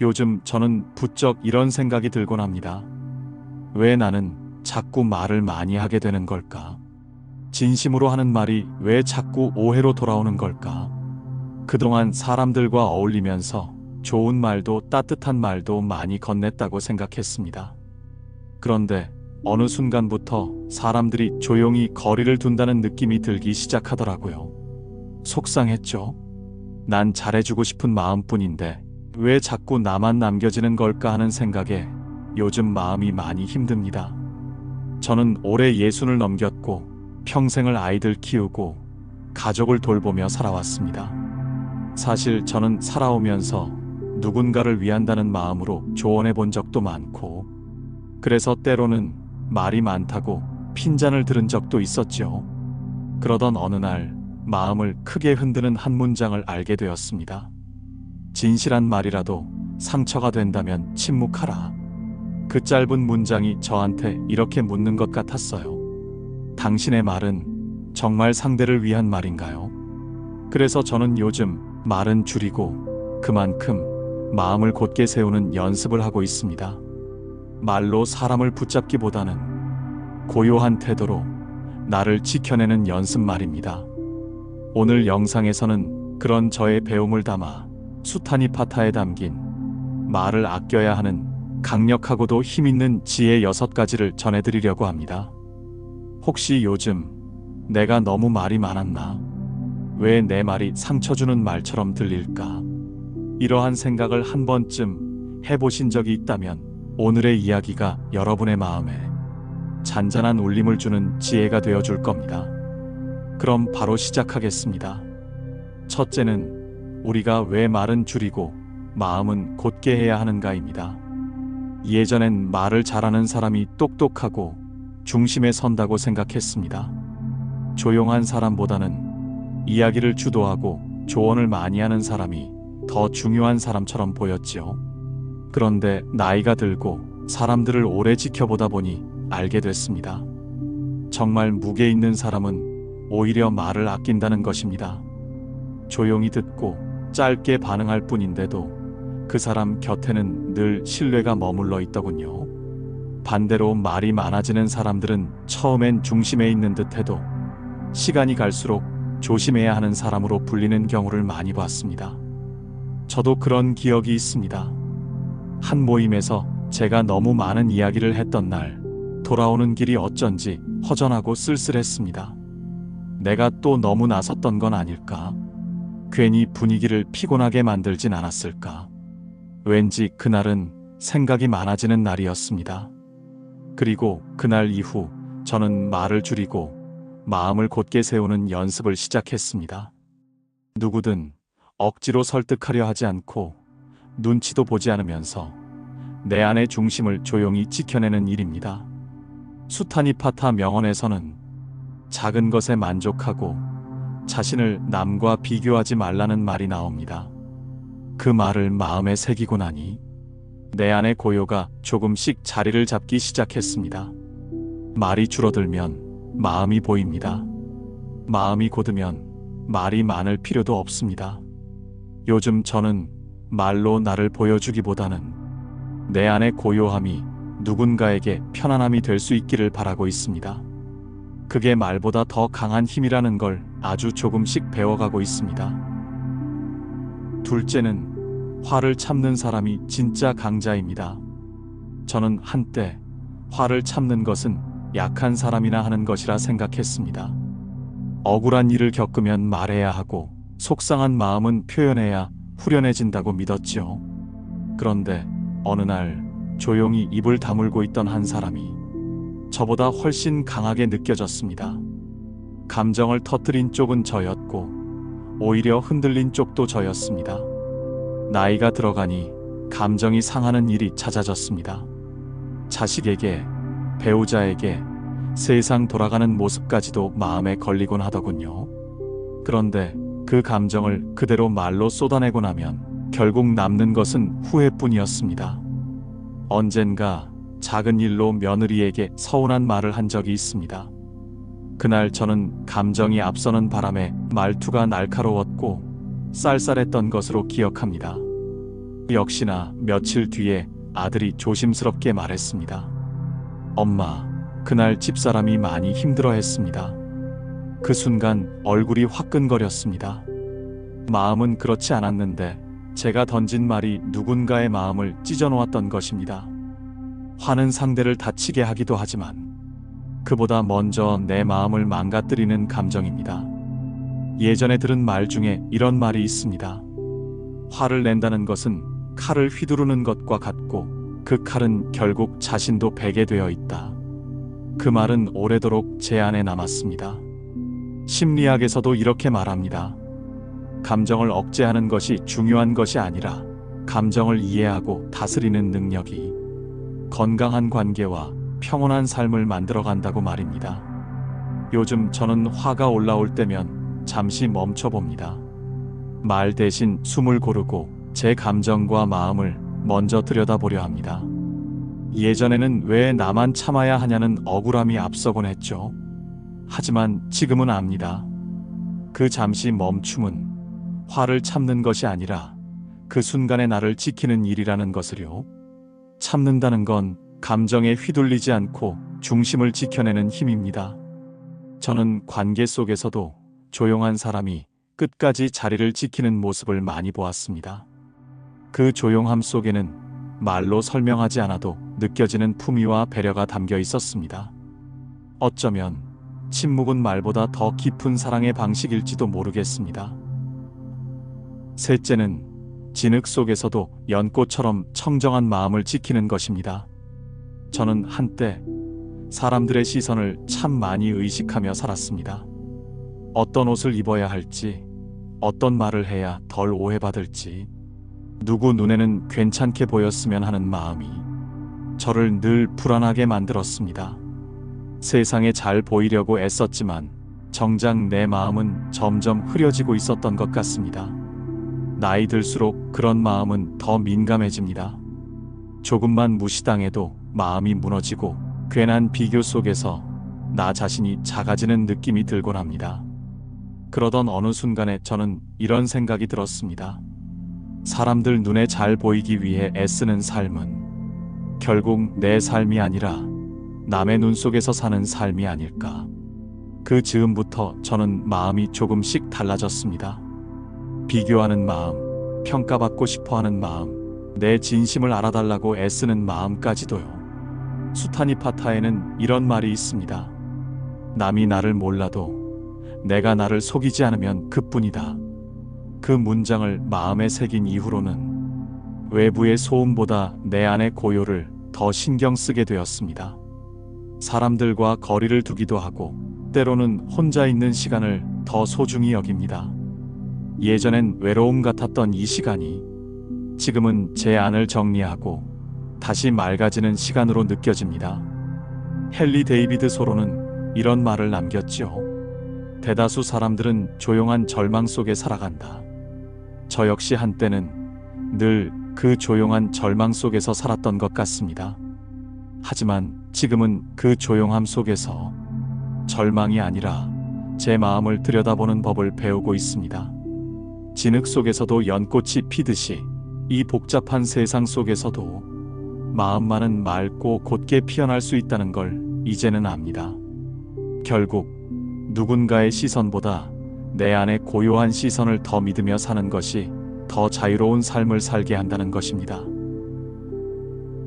요즘 저는 부쩍 이런 생각이 들곤 합니다. 왜 나는 자꾸 말을 많이 하게 되는 걸까? 진심으로 하는 말이 왜 자꾸 오해로 돌아오는 걸까? 그동안 사람들과 어울리면서 좋은 말도 따뜻한 말도 많이 건넸다고 생각했습니다. 그런데 어느 순간부터 사람들이 조용히 거리를 둔다는 느낌이 들기 시작하더라고요. 속상했죠. 난 잘해주고 싶은 마음뿐인데 왜 자꾸 나만 남겨지는 걸까 하는 생각에 요즘 마음이 많이 힘듭니다. 저는 올해 예순을 넘겼고 평생을 아이들 키우고 가족을 돌보며 살아왔습니다. 사실 저는 살아오면서 누군가를 위한다는 마음으로 조언해 본 적도 많고 그래서 때로는 말이 많다고 핀잔을 들은 적도 있었죠. 그러던 어느 날 마음을 크게 흔드는 한 문장을 알게 되었습니다. 진실한 말이라도 상처가 된다면 침묵하라. 그 짧은 문장이 저한테 이렇게 묻는 것 같았어요. 당신의 말은 정말 상대를 위한 말인가요? 그래서 저는 요즘 말은 줄이고 그만큼 마음을 곧게 세우는 연습을 하고 있습니다. 말로 사람을 붙잡기보다는 고요한 태도로 나를 지켜내는 연습 말입니다. 오늘 영상에서는 그런 저의 배움을 담아 수타니 파타에 담긴 말을 아껴야 하는 강력하고도 힘있는 지혜 여섯 가지를 전해드리려고 합니다. 혹시 요즘 내가 너무 말이 많았나? 왜 내 말이 상처 주는 말처럼 들릴까? 이러한 생각을 한 번쯤 해보신 적이 있다면 오늘의 이야기가 여러분의 마음에 잔잔한 울림을 주는 지혜가 되어 줄 겁니다. 그럼 바로 시작하겠습니다. 첫째는 우리가 왜 말은 줄이고 마음은 곧게 해야 하는가입니다. 예전엔 말을 잘하는 사람이 똑똑하고 중심에 선다고 생각했습니다. 조용한 사람보다는 이야기를 주도하고 조언을 많이 하는 사람이 더 중요한 사람처럼 보였지요. 그런데 나이가 들고 사람들을 오래 지켜보다 보니 알게 됐습니다. 정말 무게 있는 사람은 오히려 말을 아낀다는 것입니다. 조용히 듣고 짧게 반응할 뿐인데도 그 사람 곁에는 늘 신뢰가 머물러 있더군요. 반대로 말이 많아지는 사람들은 처음엔 중심에 있는 듯 해도 시간이 갈수록 조심해야 하는 사람으로 불리는 경우를 많이 봤습니다. 저도 그런 기억이 있습니다. 한 모임에서 제가 너무 많은 이야기를 했던 날 돌아오는 길이 어쩐지 허전하고 쓸쓸했습니다. 내가 또 너무 나섰던 건 아닐까? 괜히 분위기를 피곤하게 만들진 않았을까? 왠지 그날은 생각이 많아지는 날이었습니다. 그리고 그날 이후 저는 말을 줄이고 마음을 곧게 세우는 연습을 시작했습니다. 누구든 억지로 설득하려 하지 않고 눈치도 보지 않으면서 내 안의 중심을 조용히 지켜내는 일입니다. 수타니파타 명언에서는 작은 것에 만족하고 자신을 남과 비교하지 말라는 말이 나옵니다. 그 말을 마음에 새기고 나니 내 안의 고요가 조금씩 자리를 잡기 시작했습니다. 말이 줄어들면 마음이 보입니다. 마음이 곧으면 말이 많을 필요도 없습니다. 요즘 저는 말로 나를 보여주기보다는 내 안의 고요함이 누군가에게 편안함이 될 수 있기를 바라고 있습니다. 그게 말보다 더 강한 힘이라는 걸 아주 조금씩 배워가고 있습니다. 둘째는 화를 참는 사람이 진짜 강자입니다. 저는 한때 화를 참는 것은 약한 사람이나 하는 것이라 생각했습니다. 억울한 일을 겪으면 말해야 하고 속상한 마음은 표현해야 후련해진다고 믿었지요. 그런데 어느 날 조용히 입을 다물고 있던 한 사람이 저보다 훨씬 강하게 느껴졌습니다. 감정을 터뜨린 쪽은 저였고 오히려 흔들린 쪽도 저였습니다. 나이가 들어가니 감정이 상하는 일이 잦아졌습니다. 자식에게, 배우자에게, 세상 돌아가는 모습까지도 마음에 걸리곤 하더군요. 그런데 그 감정을 그대로 말로 쏟아내고 나면 결국 남는 것은 후회뿐이었습니다. 언젠가 작은 일로 며느리에게 서운한 말을 한 적이 있습니다. 그날 저는 감정이 앞서는 바람에 말투가 날카로웠고 쌀쌀했던 것으로 기억합니다. 역시나 며칠 뒤에 아들이 조심스럽게 말했습니다. 엄마, 그날 집사람이 많이 힘들어 했습니다. 그 순간 얼굴이 화끈거렸습니다. 마음은 그렇지 않았는데 제가 던진 말이 누군가의 마음을 찢어놓았던 것입니다. 화는 상대를 다치게 하기도 하지만 그보다 먼저 내 마음을 망가뜨리는 감정입니다. 예전에 들은 말 중에 이런 말이 있습니다. 화를 낸다는 것은 칼을 휘두르는 것과 같고 그 칼은 결국 자신도 베게 되어 있다. 그 말은 오래도록 제 안에 남았습니다. 심리학에서도 이렇게 말합니다. 감정을 억제하는 것이 중요한 것이 아니라 감정을 이해하고 다스리는 능력이 건강한 관계와 평온한 삶을 만들어 간다고 말입니다. 요즘 저는 화가 올라올 때면 잠시 멈춰 봅니다. 말 대신 숨을 고르고 제 감정과 마음을 먼저 들여다보려 합니다. 예전에는 왜 나만 참아야 하냐는 억울함이 앞서곤 했죠. 하지만 지금은 압니다. 그 잠시 멈춤은 화를 참는 것이 아니라 그 순간의 나를 지키는 일이라는 것을요. 참는다는 건 감정에 휘둘리지 않고 중심을 지켜내는 힘입니다. 저는 관계 속에서도 조용한 사람이 끝까지 자리를 지키는 모습을 많이 보았습니다. 그 조용함 속에는 말로 설명하지 않아도 느껴지는 품위와 배려가 담겨 있었습니다. 어쩌면 침묵은 말보다 더 깊은 사랑의 방식일지도 모르겠습니다. 셋째는 진흙 속에서도 연꽃처럼 청정한 마음을 지키는 것입니다. 저는 한때 사람들의 시선을 참 많이 의식하며 살았습니다. 어떤 옷을 입어야 할지, 어떤 말을 해야 덜 오해받을지, 누구 눈에는 괜찮게 보였으면 하는 마음이 저를 늘 불안하게 만들었습니다. 세상에 잘 보이려고 애썼지만 정작 내 마음은 점점 흐려지고 있었던 것 같습니다. 나이 들수록 그런 마음은 더 민감해집니다. 조금만 무시당해도 마음이 무너지고 괜한 비교 속에서 나 자신이 작아지는 느낌이 들곤 합니다. 그러던 어느 순간에 저는 이런 생각이 들었습니다. 사람들 눈에 잘 보이기 위해 애쓰는 삶은 결국 내 삶이 아니라 남의 눈 속에서 사는 삶이 아닐까. 그 즈음부터 저는 마음이 조금씩 달라졌습니다. 비교하는 마음, 평가받고 싶어 하는 마음, 내 진심을 알아달라고 애쓰는 마음까지도요. 수타니 파타에는 이런 말이 있습니다. 남이 나를 몰라도 내가 나를 속이지 않으면 그뿐이다. 그 문장을 마음에 새긴 이후로는 외부의 소음보다 내 안의 고요를 더 신경 쓰게 되었습니다. 사람들과 거리를 두기도 하고 때로는 혼자 있는 시간을 더 소중히 여깁니다. 예전엔 외로움 같았던 이 시간이 지금은 제 안을 정리하고 다시 맑아지는 시간으로 느껴집니다. 헨리 데이비드 소로는 이런 말을 남겼지요. 대다수 사람들은 조용한 절망 속에 살아간다. 저 역시 한때는 늘 그 조용한 절망 속에서 살았던 것 같습니다. 하지만 지금은 그 조용함 속에서 절망이 아니라 제 마음을 들여다보는 법을 배우고 있습니다. 진흙 속에서도 연꽃이 피듯이 이 복잡한 세상 속에서도 마음만은 맑고 곧게 피어날 수 있다는 걸 이제는 압니다. 결국 누군가의 시선보다 내 안의 고요한 시선을 더 믿으며 사는 것이 더 자유로운 삶을 살게 한다는 것입니다.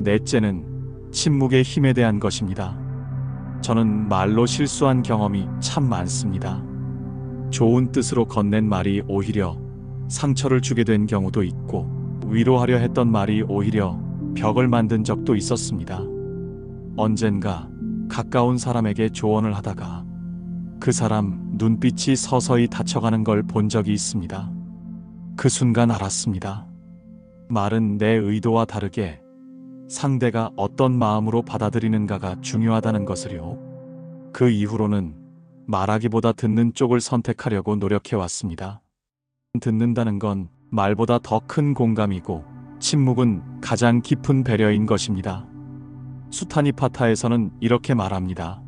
넷째는 침묵의 힘에 대한 것입니다. 저는 말로 실수한 경험이 참 많습니다. 좋은 뜻으로 건넨 말이 오히려 상처를 주게 된 경우도 있고, 위로하려 했던 말이 오히려 벽을 만든 적도 있었습니다. 언젠가 가까운 사람에게 조언을 하다가 그 사람 눈빛이 서서히 다쳐가는 걸 본 적이 있습니다. 그 순간 알았습니다. 말은 내 의도와 다르게 상대가 어떤 마음으로 받아들이는가가 중요하다는 것을요. 그 이후로는 말하기보다 듣는 쪽을 선택하려고 노력해 왔습니다. 듣는다는 건 말보다 더 큰 공감이고 침묵은 가장 깊은 배려인 것입니다. 수타니 파타에서는 이렇게 말합니다.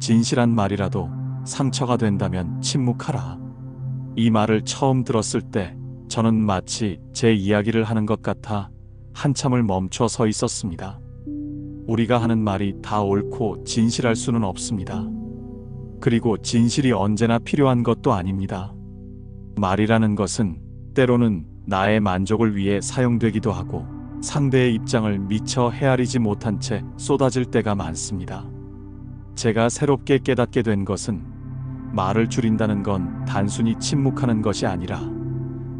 진실한 말이라도 상처가 된다면 침묵하라. 이 말을 처음 들었을 때 저는 마치 제 이야기를 하는 것 같아 한참을 멈춰 서 있었습니다. 우리가 하는 말이 다 옳고 진실할 수는 없습니다. 그리고 진실이 언제나 필요한 것도 아닙니다. 말이라는 것은 때로는 나의 만족을 위해 사용되기도 하고 상대의 입장을 미처 헤아리지 못한 채 쏟아질 때가 많습니다. 제가 새롭게 깨닫게 된 것은 말을 줄인다는 건 단순히 침묵하는 것이 아니라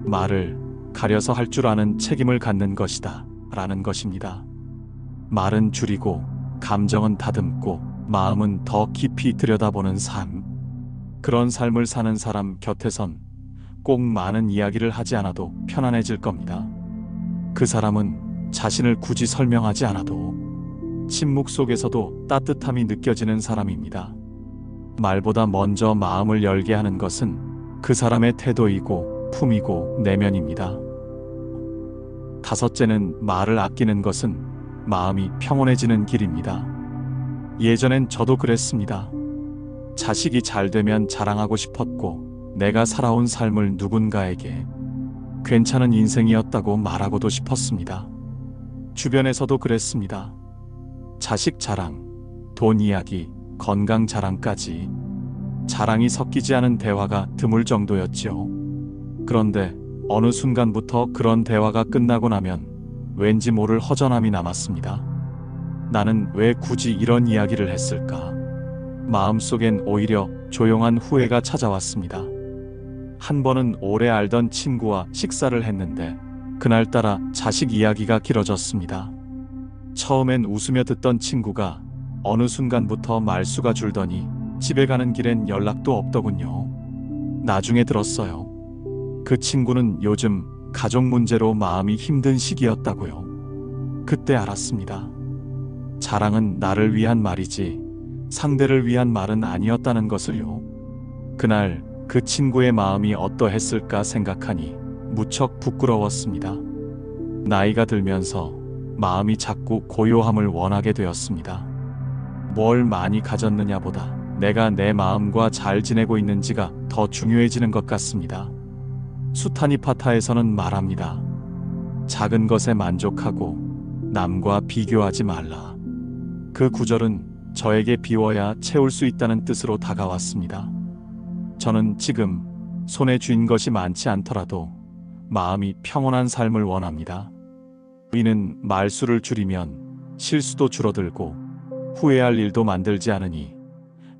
말을 가려서 할 줄 아는 책임을 갖는 것이다. 라는 것입니다. 말은 줄이고 감정은 다듬고 마음은 더 깊이 들여다보는 삶. 그런 삶을 사는 사람 곁에선 꼭 많은 이야기를 하지 않아도 편안해질 겁니다. 그 사람은 자신을 굳이 설명하지 않아도 침묵 속에서도 따뜻함이 느껴지는 사람입니다. 말보다 먼저 마음을 열게 하는 것은 그 사람의 태도이고 품이고 내면입니다. 다섯째는 말을 아끼는 것은 마음이 평온해지는 길입니다. 예전엔 저도 그랬습니다. 자식이 잘 되면 자랑하고 싶었고, 내가 살아온 삶을 누군가에게 괜찮은 인생이었다고 말하고도 싶었습니다. 주변에서도 그랬습니다. 자식 자랑, 돈 이야기, 건강 자랑까지 자랑이 섞이지 않은 대화가 드물 정도였지요. 그런데 어느 순간부터 그런 대화가 끝나고 나면 왠지 모를 허전함이 남았습니다. 나는 왜 굳이 이런 이야기를 했을까? 마음속엔 오히려 조용한 후회가 찾아왔습니다. 한 번은 오래 알던 친구와 식사를 했는데 그날따라 자식 이야기가 길어졌습니다. 처음엔 웃으며 듣던 친구가 어느 순간부터 말수가 줄더니 집에 가는 길엔 연락도 없더군요. 나중에 들었어요. 그 친구는 요즘 가족 문제로 마음이 힘든 시기였다고요. 그때 알았습니다. 자랑은 나를 위한 말이지 상대를 위한 말은 아니었다는 것을요. 그날 그 친구의 마음이 어떠했을까 생각하니 무척 부끄러웠습니다. 나이가 들면서 마음이 자꾸 고요함을 원하게 되었습니다. 뭘 많이 가졌느냐 보다 내가 내 마음과 잘 지내고 있는지가 더 중요해지는 것 같습니다. 수타니 파타에서는 말합니다. 작은 것에 만족하고 남과 비교하지 말라. 그 구절은 저에게 비워야 채울 수 있다는 뜻으로 다가왔습니다. 저는 지금 손에 쥔 것이 많지 않더라도 마음이 평온한 삶을 원합니다. 이는 말수를 줄이면 실수도 줄어들고 후회할 일도 만들지 않으니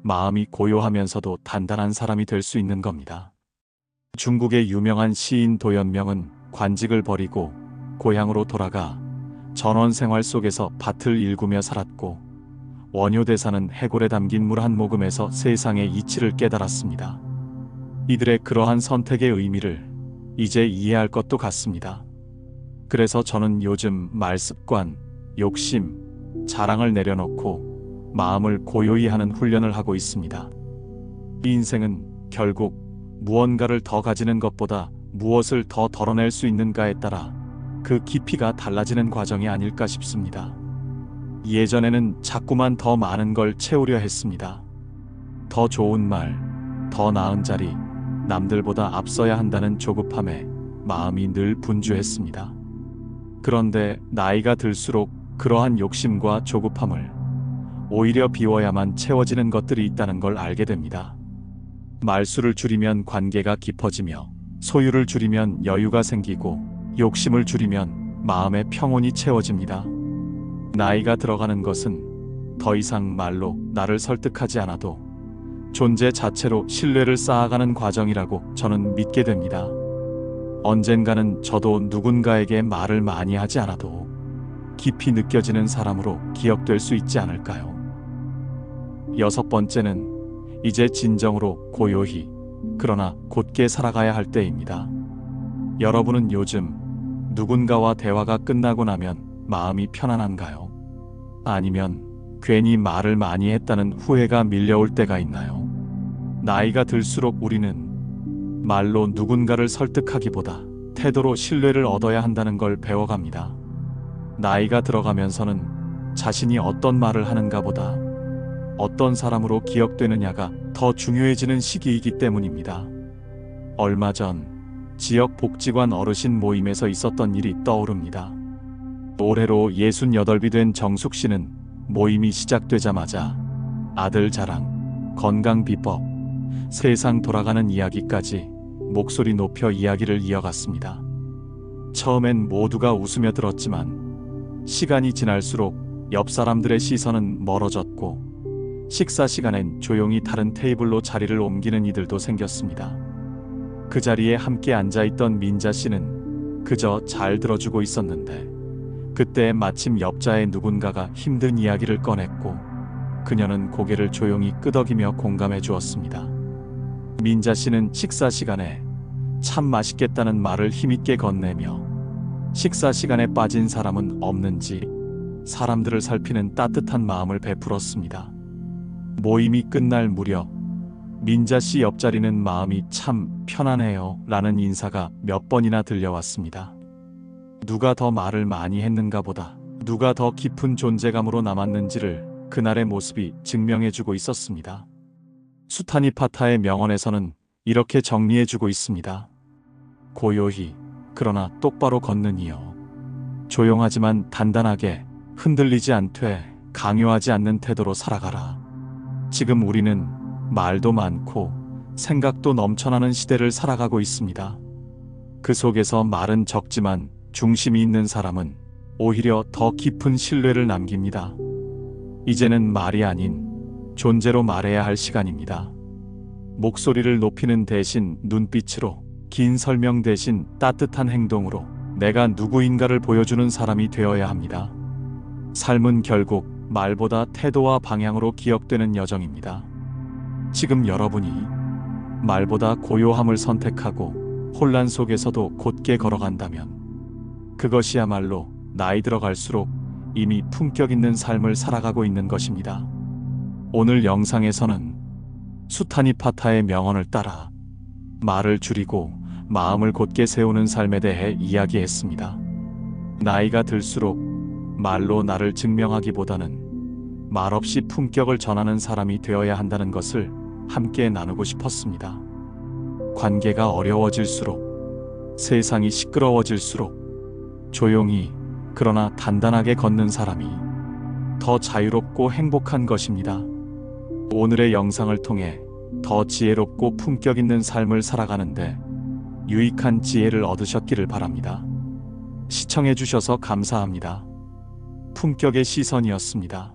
마음이 고요하면서도 단단한 사람이 될 수 있는 겁니다. 중국의 유명한 시인 도연명은 관직을 버리고 고향으로 돌아가 전원 생활 속에서 밭을 일구며 살았고 원효대사는 해골에 담긴 물 한 모금에서 세상의 이치를 깨달았습니다. 이들의 그러한 선택의 의미를 이제 이해할 것도 같습니다. 그래서 저는 요즘 말습관, 욕심, 자랑을 내려놓고 마음을 고요히 하는 훈련을 하고 있습니다. 이 인생은 결국 무언가를 더 가지는 것보다 무엇을 더 덜어낼 수 있는가에 따라 그 깊이가 달라지는 과정이 아닐까 싶습니다. 예전에는 자꾸만 더 많은 걸 채우려 했습니다. 더 좋은 말, 더 나은 자리, 남들보다 앞서야 한다는 조급함에 마음이 늘 분주했습니다. 그런데 나이가 들수록 그러한 욕심과 조급함을 오히려 비워야만 채워지는 것들이 있다는 걸 알게 됩니다. 말수를 줄이면 관계가 깊어지며 소유를 줄이면 여유가 생기고 욕심을 줄이면 마음의 평온이 채워집니다. 나이가 들어가는 것은 더 이상 말로 나를 설득하지 않아도 존재 자체로 신뢰를 쌓아가는 과정이라고 저는 믿게 됩니다. 언젠가는 저도 누군가에게 말을 많이 하지 않아도 깊이 느껴지는 사람으로 기억될 수 있지 않을까요? 여섯 번째는 이제 진정으로 고요히 그러나 곧게 살아가야 할 때입니다. 여러분은 요즘 누군가와 대화가 끝나고 나면 마음이 편안한가요? 아니면 괜히 말을 많이 했다는 후회가 밀려올 때가 있나요? 나이가 들수록 우리는 말로 누군가를 설득하기보다 태도로 신뢰를 얻어야 한다는 걸 배워갑니다. 나이가 들어가면서는 자신이 어떤 말을 하는가 보다 어떤 사람으로 기억되느냐가 더 중요해지는 시기이기 때문입니다. 얼마 전 지역 복지관 어르신 모임에서 있었던 일이 떠오릅니다. 올해로 68이 된 정숙 씨는 모임이 시작되자마자 아들 자랑, 건강 비법, 세상 돌아가는 이야기까지 목소리 높여 이야기를 이어갔습니다. 처음엔 모두가 웃으며 들었지만 시간이 지날수록 옆 사람들의 시선은 멀어졌고 식사 시간엔 조용히 다른 테이블로 자리를 옮기는 이들도 생겼습니다. 그 자리에 함께 앉아 있던 민자 씨는 그저 잘 들어주고 있었는데 그때 마침 옆자의 누군가가 힘든 이야기를 꺼냈고 그녀는 고개를 조용히 끄덕이며 공감해 주었습니다. 민자 씨는 식사 시간에 참 맛있겠다는 말을 힘있게 건네며 식사 시간에 빠진 사람은 없는지 사람들을 살피는 따뜻한 마음을 베풀었습니다. 모임이 끝날 무렵 민자 씨 옆자리는 마음이 참 편안해요 라는 인사가 몇 번이나 들려왔습니다. 누가 더 말을 많이 했는가 보다 누가 더 깊은 존재감으로 남았는지를 그날의 모습이 증명해주고 있었습니다. 수타니 파타의 명언에서는 이렇게 정리해주고 있습니다. 고요히 그러나 똑바로 걷는 이여 조용하지만 단단하게 흔들리지 않되 강요하지 않는 태도로 살아가라. 지금 우리는 말도 많고 생각도 넘쳐나는 시대를 살아가고 있습니다. 그 속에서 말은 적지만 중심이 있는 사람은 오히려 더 깊은 신뢰를 남깁니다. 이제는 말이 아닌 존재로 말해야 할 시간입니다. 목소리를 높이는 대신 눈빛으로 긴 설명 대신 따뜻한 행동으로 내가 누구인가를 보여주는 사람이 되어야 합니다. 삶은 결국 말보다 태도와 방향으로 기억되는 여정입니다. 지금 여러분이 말보다 고요함을 선택하고 혼란 속에서도 곧게 걸어간다면 그것이야말로 나이 들어갈수록 이미 품격 있는 삶을 살아가고 있는 것입니다. 오늘 영상에서는 수타니 파타의 명언을 따라 말을 줄이고 마음을 곧게 세우는 삶에 대해 이야기했습니다. 나이가 들수록 말로 나를 증명하기보다는 말없이 품격을 전하는 사람이 되어야 한다는 것을 함께 나누고 싶었습니다. 관계가 어려워질수록 세상이 시끄러워질수록 조용히 그러나 단단하게 걷는 사람이 더 자유롭고 행복한 것입니다. 오늘의 영상을 통해 더 지혜롭고 품격 있는 삶을 살아가는데 유익한 지혜를 얻으셨기를 바랍니다. 시청해주셔서 감사합니다. 품격의 시선이었습니다.